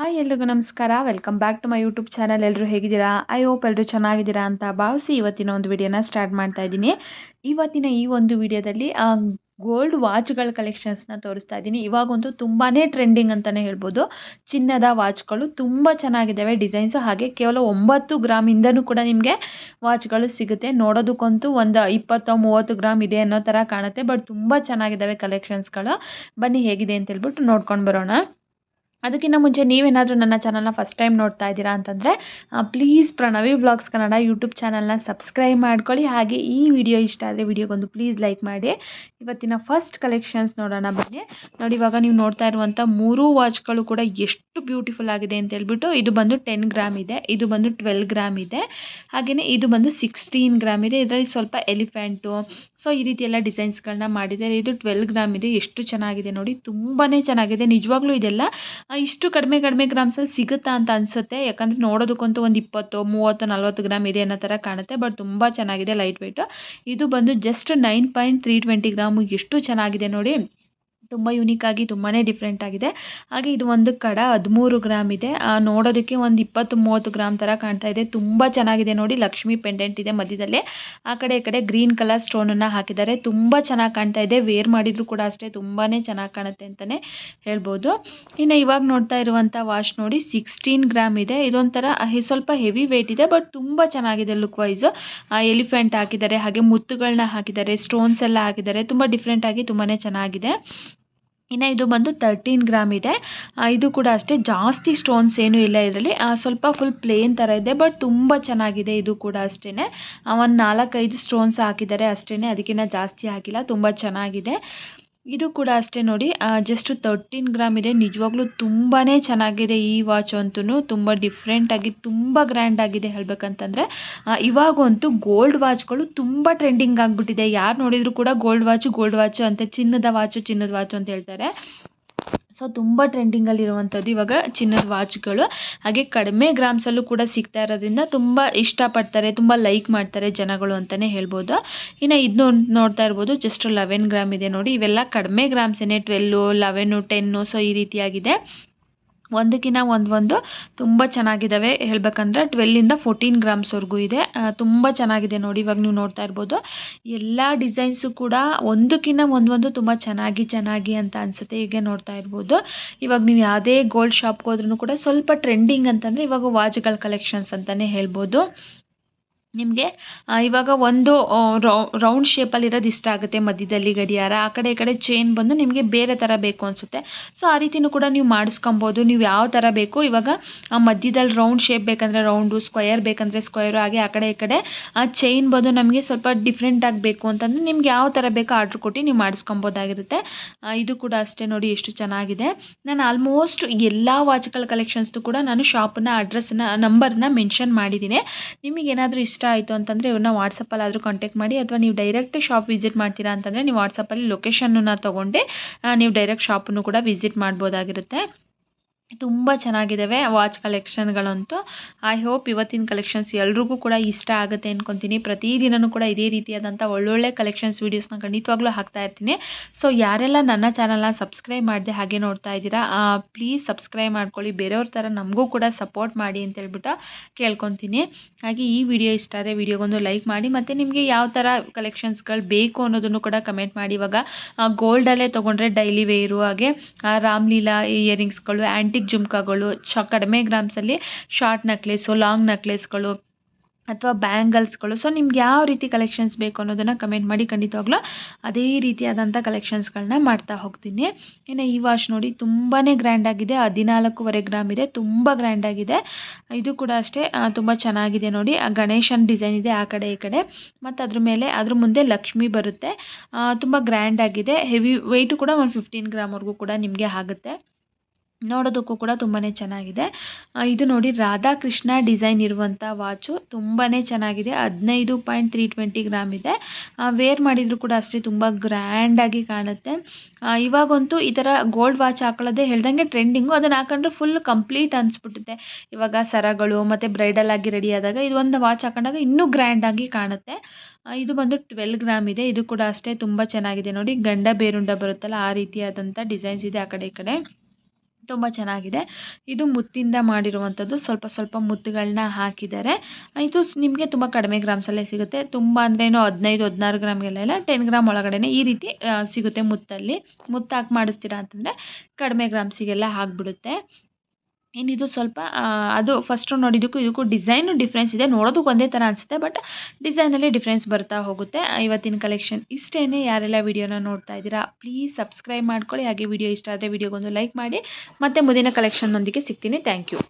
Hi ಎಲ್ರಿಗೂ ನಮಸ್ಕಾರ. Welcome back to my YouTube channel ಎಲ್ಲರೂ ಹೇಗಿದ್ದೀರಾ? ಐ ಹೋಪ್ ಎಲ್ಲರೂ ಚೆನ್ನಾಗಿದ್ದೀರಾ ಅಂತ ಭಾವಿಸಿ ಇವತ್ತಿನ ಒಂದು ವಿಡಿಯೋನ ಸ್ಟಾರ್ಟ್ ಮಾಡ್ತಾ ಇದ್ದೀನಿ. ಇವತ್ತಿನ ಈ ಒಂದು ವಿಡಿಯೋದಲ್ಲಿ ಗೋಲ್ಡ್ ವಾಚ್ಗಳ ಕಲೆಕ್ಷನ್ಸ್ನ ತೋರಿಸ್ತಾ ಇದ್ದೀನಿ. ಇವಾಗಂತೂ ತುಂಬಾ ಟ್ರೆಂಡಿಂಗ್ ಅಂತಲೇ ಹೇಳ್ಬೋದು. ಚಿನ್ನದ ವಾಚ್ಗಳು ತುಂಬ ಚೆನ್ನಾಗಿದ್ದಾವೆ ಡಿಸೈನ್ಸು ಹಾಗೆ ಕೇವಲ ಒಂಬತ್ತು ಗ್ರಾಮಿಂದನೂ ಕೂಡ ನಿಮಗೆ ವಾಚ್ಗಳು ಸಿಗುತ್ತೆ. ನೋಡೋದಕ್ಕಂತೂ ಒಂದು ಇಪ್ಪತ್ತೋ ಮೂವತ್ತು ಗ್ರಾಮ್ ಇದೆ ಅನ್ನೋ ಥರ ಕಾಣುತ್ತೆ. ಬಟ್ ತುಂಬ ಚೆನ್ನಾಗಿದ್ದಾವೆ ಕಲೆಕ್ಷನ್ಸ್ಗಳು ಬನ್ನಿ ಹೇಗಿದೆ ಅಂತ ಹೇಳ್ಬಿಟ್ಟು ನೋಡ್ಕೊಂಡು ಬರೋಣ. ಅದಕ್ಕಿಂತ ಮುಂಚೆ ನೀವೇನಾದರೂ ನನ್ನ ಚಾನಲ್ನ ಫಸ್ಟ್ ಟೈಮ್ ನೋಡ್ತಾ ಇದ್ದೀರಾ ಅಂತಂದರೆ please Pranavi blogs Kannada YouTube ಚಾನಲ್ನ ಸಬ್ಸ್ಕ್ರೈಬ್ ಮಾಡ್ಕೊಳ್ಳಿ. ಹಾಗೆ ಈ ವಿಡಿಯೋ ಇಷ್ಟ ಆದರೆ ವಿಡಿಯೋಗೊಂದು ಪ್ಲೀಸ್ ಲೈಕ್ ಮಾಡಿ. ಇವತ್ತಿನ ಫಸ್ಟ್ ಕಲೆಕ್ಷನ್ಸ್ ನೋಡೋಣ ಬನ್ನಿ. ನೋಡಿ, ಇವಾಗ ನೀವು ನೋಡ್ತಾ ಇರುವಂಥ ಮೂರೂ ವಾಚ್ಗಳು ಕೂಡ ಎಷ್ಟು ಬ್ಯೂಟಿಫುಲ್ ಆಗಿದೆ ಅಂತ ಹೇಳ್ಬಿಟ್ಟು ಇದು ಬಂದು ಟೆನ್ ಗ್ರಾಮ್ ಇದೆ, ಇದು ಬಂದು ಟ್ವೆಲ್ ಗ್ರಾಮ್ ಇದೆ. ಹಾಗೆಯೇ ಇದು ಬಂದು ಸಿಕ್ಸ್ಟೀನ್ ಗ್ರಾಮ್ ಇದೆ. ಇದರಲ್ಲಿ ಸ್ವಲ್ಪ ಎಲಿಫೆಂಟು ಸೊ ಈ ರೀತಿ ಎಲ್ಲ ಡಿಸೈನ್ಸ್ಗಳನ್ನ ಮಾಡಿದ್ದಾರೆ. ಇದು ಟ್ವೆಲ್ ಗ್ರಾಮ್ ಇದೆ. ಎಷ್ಟು ಚೆನ್ನಾಗಿದೆ ನೋಡಿ. ತುಂಬಾ ಚೆನ್ನಾಗಿದೆ. ನಿಜವಾಗ್ಲೂ ಇದೆಲ್ಲ ಇಷ್ಟು ಕಡಿಮೆ ಕಡಿಮೆ ಗ್ರಾಮ್ಸಲ್ಲಿ ಸಿಗುತ್ತಾ ಅಂತ ಅನಿಸುತ್ತೆ. ಯಾಕಂದರೆ ನೋಡೋದಕ್ಕಂತೂ ಒಂದು ಇಪ್ಪತ್ತು, ಮೂವತ್ತು, ನಲ್ವತ್ತು ಗ್ರಾಮ್ ಇದೆ ಅನ್ನೋ ಥರ ಕಾಣುತ್ತೆ. ಬಟ್ ತುಂಬ ಚೆನ್ನಾಗಿದೆ ಲೈಟ್ ವೆಯ್ಟು ಇದು ಬಂದು just nine point three twenty gram. ಎಷ್ಟು ಚೆನ್ನಾಗಿದೆ ನೋಡಿ. ತುಂಬ ಆಗಿ ತುಂಬಾ ಡಿಫ್ರೆಂಟ್ ಆಗಿದೆ. ಹಾಗೆ ಇದು ಒಂದು ಕಡ ಹದಿಮೂರು ಗ್ರಾಮ್ ಇದೆ. ನೋಡೋದಕ್ಕೆ ಒಂದು ಇಪ್ಪತ್ತು ಮೂವತ್ತು ಗ್ರಾಮ್ ಥರ ಕಾಣ್ತಾ ಇದೆ. ತುಂಬ ಚೆನ್ನಾಗಿದೆ ನೋಡಿ. ಲಕ್ಷ್ಮಿ ಪೆಂಡೆಂಟ್ ಇದೆ ಮಧ್ಯದಲ್ಲಿ. ಆ ಕಡೆ ಈ ಕಡೆ ಗ್ರೀನ್ ಕಲರ್ ಸ್ಟೋನನ್ನು ಹಾಕಿದ್ದಾರೆ. ತುಂಬ ಚೆನ್ನಾಗಿ ಕಾಣ್ತಾ ಇದೆ. ವೇರ್ ಮಾಡಿದರೂ ಕೂಡ ಅಷ್ಟೇ ತುಂಬಾ ಚೆನ್ನಾಗಿ ಕಾಣುತ್ತೆ ಅಂತಾನೆ ಹೇಳ್ಬೋದು. ಇನ್ನು ಇವಾಗ ನೋಡ್ತಾ ಇರುವಂಥ ವಾಶ್ ನೋಡಿ ಸಿಕ್ಸ್ಟೀನ್ ಗ್ರಾಮ್ ಇದೆ. ಇದೊಂಥರ ಸ್ವಲ್ಪ ಹೆವಿ ವೇಟ್ ಇದೆ ಬಟ್ ತುಂಬ ಚೆನ್ನಾಗಿದೆ ಲುಕ್ ವೈಸ್ ಎಲಿಫೆಂಟ್ ಹಾಕಿದ್ದಾರೆ, ಹಾಗೆ ಮುತ್ತುಗಳನ್ನ ಹಾಕಿದ್ದಾರೆ ಸ್ಟೋನ್ಸ್ ಎಲ್ಲ ಹಾಕಿದ್ದಾರೆ. ತುಂಬ ಡಿಫ್ರೆಂಟಾಗಿ ತುಂಬಾ ಚೆನ್ನಾಗಿದೆ. ಇನ್ನು ಇದು ಬಂದು ತರ್ಟೀನ್ ಗ್ರಾಮ್ ಇದೆ. ಇದು ಕೂಡ ಅಷ್ಟೇ, ಜಾಸ್ತಿ ಸ್ಟೋನ್ಸ್ ಏನೂ ಇಲ್ಲ ಇದರಲ್ಲಿ. ಸ್ವಲ್ಪ ಫುಲ್ ಪ್ಲೇನ್ ಥರ ಇದೆ ಬಟ್ ತುಂಬ ಚೆನ್ನಾಗಿದೆ ಇದು ಕೂಡ ಅಷ್ಟೇ ಒಂದು ನಾಲ್ಕೈದು ಸ್ಟೋನ್ಸ್ ಹಾಕಿದ್ದಾರೆ ಅಷ್ಟೇ ಅದಕ್ಕಿಂತ ಜಾಸ್ತಿ ಹಾಕಿಲ್ಲ, ತುಂಬ ಚೆನ್ನಾಗಿದೆ. ಇದು ಕೂಡ ಅಷ್ಟೇ ನೋಡಿ ಜಸ್ಟ್ ತರ್ಟೀನ್ ಗ್ರಾಮ್ ಇದೆ. ನಿಜವಾಗ್ಲೂ ತುಂಬಾ ಚೆನ್ನಾಗಿದೆ ಈ ವಾಚ್ ಅಂತೂ ತುಂಬ ಡಿಫ್ರೆಂಟಾಗಿ ತುಂಬ ಗ್ರ್ಯಾಂಡ್ ಆಗಿದೆ ಹೇಳಬೇಕಂತಂದರೆ. ಇವಾಗಂತೂ ಗೋಲ್ಡ್ ವಾಚ್ಗಳು ತುಂಬ ಟ್ರೆಂಡಿಂಗ್ ಆಗಿಬಿಟ್ಟಿದೆ. ಯಾರು ನೋಡಿದರೂ ಕೂಡ ಗೋಲ್ಡ್ ವಾಚು ಗೋಲ್ಡ್ ವಾಚು ಅಂತ, ಚಿನ್ನದ ವಾಚು ಚಿನ್ನದ ವಾಚು ಅಂತ ಹೇಳ್ತಾರೆ. ಸೊ ತುಂಬ ಟ್ರೆಂಡಿಂಗಲ್ಲಿರುವಂಥದ್ದು ಇವಾಗ ಚಿನ್ನದ ವಾಚ್ಗಳು ಹಾಗೆ ಕಡಿಮೆ ಗ್ರಾಮ್ಸಲ್ಲೂ ಕೂಡ ಸಿಗ್ತಾ ಇರೋದ್ರಿಂದ ತುಂಬ ಇಷ್ಟಪಡ್ತಾರೆ, ತುಂಬ ಲೈಕ್ ಮಾಡ್ತಾರೆ ಜನಗಳು ಅಂತಲೇ ಹೇಳ್ಬೋದು. ಇನ್ನು ಇದನ್ನು ನೋಡ್ತಾ ಇರ್ಬೋದು ಜಸ್ಟ್ ಲೆವೆನ್ ಗ್ರಾಮ್ ಇದೆ ನೋಡಿ. ಇವೆಲ್ಲ ಕಡಿಮೆ ಗ್ರಾಮ್ಸೇನೆ ಟ್ವೆಲ್ಲು ಲೆವೆನ್ನು ಟೆನ್ನು ಸೊ ಈ ರೀತಿಯಾಗಿದೆ. ಒಂದಕ್ಕಿಂತ ಒಂದೊಂದು ಒಂದು ತುಂಬ ಚೆನ್ನಾಗಿದ್ದಾವೆ ಹೇಳ್ಬೇಕಂದ್ರೆ ಟ್ವೆಲ್ಲಿಂದ ಫೋರ್ಟೀನ್ ಗ್ರಾಮ್ಸ್ವರೆಗೂ ಇದೆ. ತುಂಬ ಚೆನ್ನಾಗಿದೆ ನೋಡಿ. ಇವಾಗ ನೀವು ನೋಡ್ತಾ ಇರ್ಬೋದು. ಎಲ್ಲ ಡಿಸೈನ್ಸು ಕೂಡ ಒಂದಕ್ಕಿಂತ ಒಂದೊಂದು ಒಂದು ತುಂಬ ಚೆನ್ನಾಗಿ ಚೆನ್ನಾಗಿ ಅಂತ ಅನಿಸುತ್ತೆ. ಹೀಗೆ ನೋಡ್ತಾ ಇರ್ಬೋದು. ಇವಾಗ ನೀವು ಯಾವುದೇ ಗೋಲ್ಡ್ ಶಾಪ್ಗೆ ಹೋದ್ರೂ ಕೂಡ ಸ್ವಲ್ಪ ಟ್ರೆಂಡಿಂಗ್ ಅಂತಂದರೆ ಇವಾಗ ವಾಚ್ಗಳ ಕಲೆಕ್ಷನ್ಸ್ ಅಂತಲೇ ಹೇಳ್ಬೋದು. ನಿಮಗೆ ಇವಾಗ ಒಂದು ರೌಂಡ್ ಶೇಪಲ್ಲಿರೋದು ಇಷ್ಟ ಆಗುತ್ತೆ ಮಧ್ಯದಲ್ಲಿ ಗಡಿಯಾರ, ಆ ಕಡೆ ಈ ಕಡೆ ಚೈನ್ ಬಂದು ನಿಮಗೆ ಬೇರೆ ಥರ ಬೇಕು ಅನಿಸುತ್ತೆ. ಸೊ ಆ ರೀತಿಯೂ ಕೂಡ ನೀವು ಮಾಡಿಸ್ಕೊಬೋದು. ನೀವು ಯಾವ ಥರ ಬೇಕು? ಇವಾಗ ಮಧ್ಯದಲ್ಲಿ ರೌಂಡ್ ಶೇಪ್ ಬೇಕಂದರೆ ರೌಂಡು ಸ್ಕ್ವಯರ್ ಬೇಕಂದರೆ ಸ್ಕ್ವಯರು ಹಾಗೆ ಆ ಕಡೆ ಈ ಕಡೆ, ಆ ಚೈನ್ ಬಂದು ನಮಗೆ ಸ್ವಲ್ಪ ಡಿಫ್ರೆಂಟಾಗಿ ಬೇಕು ಅಂತಂದರೆ ನಿಮ್ಗೆ ಯಾವ ಥರ ಬೇಕೋ ಆರ್ಡ್ರ್ ಕೊಟ್ಟು ನೀವು ಮಾಡಿಸ್ಕೊಬೋದಾಗಿರುತ್ತೆ. ಇದು ಕೂಡ ಅಷ್ಟೇ ನೋಡಿ ಎಷ್ಟು ಚೆನ್ನಾಗಿದೆ. ನಾನು ಆಲ್ಮೋಸ್ಟ್ ಎಲ್ಲ ವಾಚ್ಗಳ ಕಲೆಕ್ಷನ್ಸ್ದು ಕೂಡ ನಾನು ಶಾಪನ್ನ ಅಡ್ರೆಸ್ನ ನಂಬರ್ನ ಮೆನ್ಷನ್ ಮಾಡಿದ್ದೀನಿ. ನಿಮಗೇನಾದರೂ ಇಷ್ಟ ಇಷ್ಟ ಆಯಿತು ಅಂತಂದರೆ ಇವ್ರನ್ನ ವಾಟ್ಸಪ್ಪಲ್ಲಾದರೂ ಕಾಂಟ್ಯಾಕ್ಟ್ ಮಾಡಿ ಅಥವಾ ನೀವು ಡೈರೆಕ್ಟ್ ಶಾಪ್ ವಿಸಿಟ್ ಮಾಡ್ತೀರಾ ಅಂತಂದರೆ ನೀವು ವಾಟ್ಸಪ್ಪಲ್ಲಿ ಲೊಕೇಶನ್ನ ತೊಗೊಂಡೆ ನೀವು ಡೈರೆಕ್ಟ್ ಶಾಪನ್ನು ಕೂಡ ವಿಸಿಟ್ ಮಾಡ್ಬೋದಾಗಿರುತ್ತೆ. ತುಂಬ ಚೆನ್ನಾಗಿದ್ದಾವೆ ವಾಚ್ ಕಲೆಕ್ಷನ್ಗಳಂತೂ ಐ ಹೋಪ್ ಇವತ್ತಿನ ಕಲೆಕ್ಷನ್ಸ್ ಎಲ್ರಿಗೂ ಕೂಡ ಇಷ್ಟ ಆಗುತ್ತೆ ಅಂದ್ಕೊತೀನಿ ಪ್ರತಿದಿನವೂ ಕೂಡ ಇದೇ ರೀತಿಯಾದಂಥ ಒಳ್ಳೊಳ್ಳೆ ಕಲೆಕ್ಷನ್ಸ್ ವೀಡಿಯೋಸ್ನ ಖಂಡಿತವಾಗ್ಲೂ ಹಾಕ್ತಾ ಇರ್ತೀನಿ. ಸೊ ಯಾರೆಲ್ಲ ನನ್ನ ಚಾನಲ್ನ ಸಬ್ಸ್ಕ್ರೈಬ್ ಮಾಡಿದೆ ಹಾಗೆ ನೋಡ್ತಾ ಇದ್ದೀರಾ ಪ್ಲೀಸ್ ಸಬ್ಸ್ಕ್ರೈಬ್ ಮಾಡ್ಕೊಳ್ಳಿ. ಬೇರೆಯವ್ರ ಥರ ನಮಗೂ ಕೂಡ ಸಪೋರ್ಟ್ ಮಾಡಿ ಅಂತ ಹೇಳ್ಬಿಟ್ಟು ಕೇಳ್ಕೊತೀನಿ. ಹಾಗೆ ಈ ವಿಡಿಯೋ ಇಷ್ಟ ಆದರೆ ವಿಡಿಯೋಗೊಂದು ಲೈಕ್ ಮಾಡಿ, ಮತ್ತು ನಿಮಗೆ ಯಾವ ಥರ ಕಲೆಕ್ಷನ್ಸ್ಗಳು ಬೇಕು ಅನ್ನೋದನ್ನು ಕೂಡ ಕಮೆಂಟ್ ಮಾಡಿ. ಇವಾಗ ಗೋಲ್ಡಲ್ಲೇ ತೊಗೊಂಡ್ರೆ ಡೈಲಿ ವೇರು ಹಾಗೆ ರಾಮ್ಲೀಲಾ ಇಯರಿಂಗ್ಸ್ಗಳು ಆ್ಯಂಟಿ ಜುಮ್ಕಾಗಳು, ಶ, ಕಡಿಮೆ ಗ್ರಾಮ್ಸಲ್ಲಿ ಶಾರ್ಟ್ ನೆಕ್ಲೆಸ್ಸು ಲಾಂಗ್ ನೆಕ್ಲೆಸ್ಗಳು ಅಥವಾ ಬ್ಯಾಂಗಲ್ಸ್ಗಳು ಸೊ ನಿಮ್ಗೆ ಯಾವ ರೀತಿ ಕಲೆಕ್ಷನ್ಸ್ ಬೇಕು ಅನ್ನೋದನ್ನು ಕಮೆಂಟ್ ಮಾಡಿ ಖಂಡಿತವಾಗ್ಲೂ ಅದೇ ರೀತಿಯಾದಂಥ ಕಲೆಕ್ಷನ್ಸ್ಗಳನ್ನ ಮಾಡ್ತಾ ಹೋಗ್ತೀನಿ. ಇನ್ನು ಈ ವಾಶ್ ನೋಡಿ ತುಂಬಾ ಗ್ರ್ಯಾಂಡಾಗಿದೆ ಹದಿನಾಲ್ಕೂವರೆ ಗ್ರಾಮ್ ಇದೆ. ತುಂಬ ಗ್ರ್ಯಾಂಡಾಗಿದೆ ಇದು ಕೂಡ ಅಷ್ಟೇ ತುಂಬ ಚೆನ್ನಾಗಿದೆ ನೋಡಿ. ಗಣೇಶನ ಡಿಸೈನ್ ಇದೆ ಆ ಕಡೆ ಈ ಕಡೆ. ಮತ್ತು ಅದ್ರ ಮೇಲೆ, ಅದ್ರ ಮುಂದೆ ಲಕ್ಷ್ಮಿ ಬರುತ್ತೆ. ತುಂಬ ಗ್ರ್ಯಾಂಡಾಗಿದೆ ಹೆವಿ ವೆಯ್ಟು ಕೂಡ ಒಂದು ಫಿಫ್ಟೀನ್ ಗ್ರಾಮ್ವರೆಗೂ ಕೂಡ ನಿಮಗೆ ಆಗುತ್ತೆ. ನೋಡೋದಕ್ಕೂ ಕೂಡ ತುಂಬಾ ಚೆನ್ನಾಗಿದೆ. ಇದು ನೋಡಿ ರಾಧಾಕೃಷ್ಣ ಡಿಸೈನ್ ಇರುವಂಥ ವಾಚು ತುಂಬಾ ಚೆನ್ನಾಗಿದೆ. ಹದಿನೈದು ಪಾಯಿಂಟ್ ತ್ರೀ ಟ್ವೆಂಟಿ ಗ್ರಾಮ್ ಇದೆ. ವೇರ್ ಮಾಡಿದರೂ ಕೂಡ ಅಷ್ಟೇ ತುಂಬ ಗ್ರ್ಯಾಂಡಾಗಿ ಕಾಣುತ್ತೆ. ಇವಾಗಂತೂ ಈ ಥರ ಗೋಲ್ಡ್ ವಾಚ್ ಹಾಕೊಳ್ಳೋದೇ ಹೇಳ್ದಂಗೆ ಟ್ರೆಂಡಿಂಗು ಅದನ್ನು ಹಾಕೊಂಡ್ರೆ ಫುಲ್ ಕಂಪ್ಲೀಟ್ ಅನಿಸ್ಬಿಡುತ್ತೆ ಇವಾಗ ಸರಗಳು ಮತ್ತು ಬ್ರೈಡಲ್ ಆಗಿ ರೆಡಿ ಆದಾಗ ಇದು ಒಂದು ವಾಚ್ ಹಾಕೊಂಡಾಗ ಇನ್ನೂ ಗ್ರ್ಯಾಂಡಾಗಿ ಕಾಣುತ್ತೆ. ಇದು ಬಂದು ಟ್ವೆಲ್ ಗ್ರಾಮ್ ಇದೆ. ಇದು ಕೂಡ ಅಷ್ಟೇ ತುಂಬ ಚೆನ್ನಾಗಿದೆ. ನೋಡಿ ಗಂಡ ಬೇರುಂಡ ಬರುತ್ತಲ್ಲ, ಆ ರೀತಿಯಾದಂಥ ಡಿಸೈನ್ಸ್ ಇದೆ ಆ ಕಡೆ ಈ ಕಡೆ. ತುಂಬ ಚೆನ್ನಾಗಿದೆ. ಇದು ಮುತ್ತಿಂದ ಮಾಡಿರುವಂಥದ್ದು ಸ್ವಲ್ಪ ಸ್ವಲ್ಪ ಮುತ್ತುಗಳನ್ನ ಹಾಕಿದ್ದಾರೆ. ಇದು ನಿಮಗೆ ತುಂಬ ಕಡಿಮೆ ಗ್ರಾಮ್ಸಲ್ಲೇ ಸಿಗುತ್ತೆ. ತುಂಬ ಅಂದ್ರೇನು ಹದಿನೈದು, ಹದಿನಾರು ಗ್ರಾಮ್ಗೆಲ್ಲ ಟೆನ್ ಗ್ರಾಮ್ ಒಳಗಡೆ ಈ ರೀತಿ ಸಿಗುತ್ತೆ ಮುತ್ತಲ್ಲಿ. ಮುತ್ತು ಹಾಕಿ ಮಾಡಿಸ್ತೀರಾ ಅಂತಂದರೆ ಕಡಿಮೆ ಗ್ರಾಮ್ಸಿಗೆಲ್ಲ ಆಗಿಬಿಡುತ್ತೆ. ಇನ್ನಿದು ಸ್ವಲ್ಪ ಅದು ಫಸ್ಟು ನೋಡಿದ್ದಕ್ಕೂ ಇದಕ್ಕೂ ಡಿಸೈನು ಡಿಫ್ರೆನ್ಸ್ ಇದೆ. ನೋಡೋದಕ್ಕೆ ಒಂದೇ ಥರ ಅನಿಸುತ್ತೆ ಬಟ್ ಡಿಸೈನಲ್ಲಿ ಡಿಫ್ರೆನ್ಸ್ ಬರ್ತಾ ಹೋಗುತ್ತೆ. ಇವತ್ತಿನ ಕಲೆಕ್ಷನ್ ಇಷ್ಟೇ ಯಾರೆಲ್ಲ ವಿಡಿಯೋನ ನೋಡ್ತಾ ಇದ್ದೀರಾ ಪ್ಲೀಸ್ ಸಬ್ಸ್ಕ್ರೈಬ್ ಮಾಡ್ಕೊಳ್ಳಿ. ಹಾಗೆ ವಿಡಿಯೋ ಇಷ್ಟ ಆದರೆ ವಿಡಿಯೋಗೊಂದು ಲೈಕ್ ಮಾಡಿ. ಮತ್ತೆ ಮುಂದಿನ ಕಲೆಕ್ಷನ್ನೊಂದಿಗೆ ಸಿಗ್ತೀನಿ. Thank you